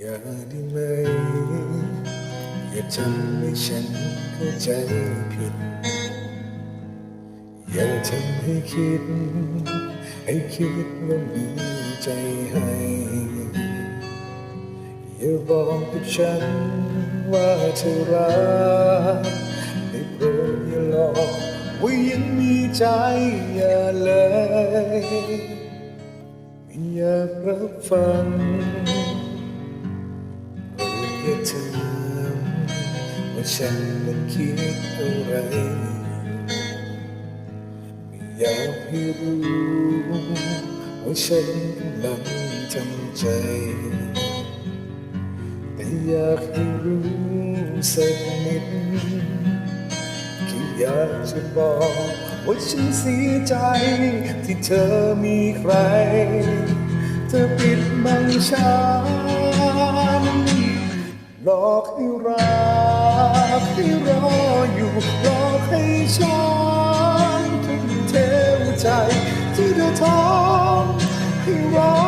อย่าได้ไหมอย่าทำให้ฉันเข้าใจผิด อย่าทำให้คิด ให้คิดว่ามีใจให้อย่าบอกกับฉันว่าเธอรักให้โปรดอย่าหลอกว่ายังมีใจอย่าเลยไม่อยากรับฟัง ฉันนั้นคิดอะไรไม่อยากให้รู้ว่าฉันกำลังทำใจ แต่อยากให้รู้สักนิดแค่อยากจะบอกว่าฉันเสียใจที่เธอมีใคร เธอปิดบังฉัน อกให้รักให้รออยู่หลอกให้ฉันทุ่มเทวใจที่เธอท้องให้รอ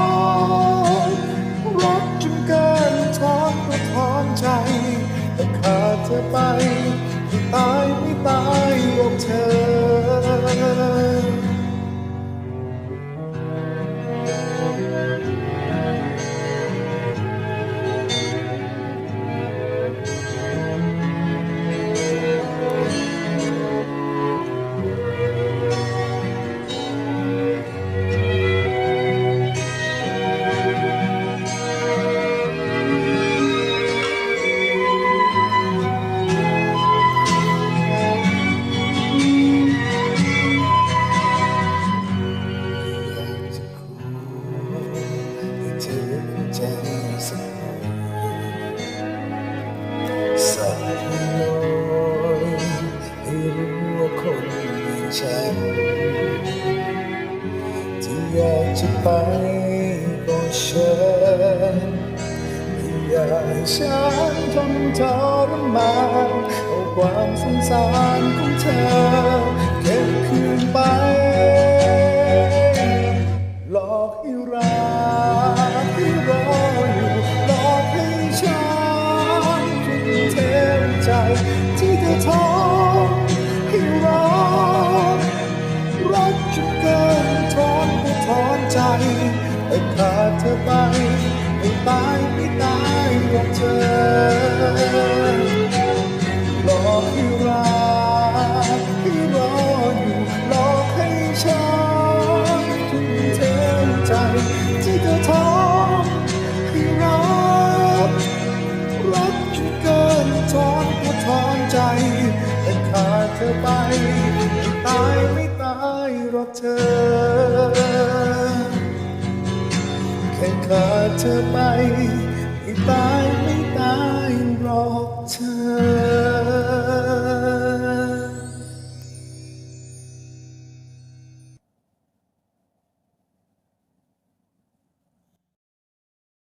จะไปก็เชิญอย่าให้ฉันทนทรมานเอาความสงสารของเธอเก็บคืน ไปไม่ตายไม่ตายหรอกเธอหลอกให้รักให้รออยู่หลอกให้ฉันทุ่มเทใจที่เธอท้อให้รักรักจนเกินทอนก็ถอนใจแต่ขาดเธอไปไม่ตายไม่ตายหรอกเธอ ขาดเธอไปไม่ตาย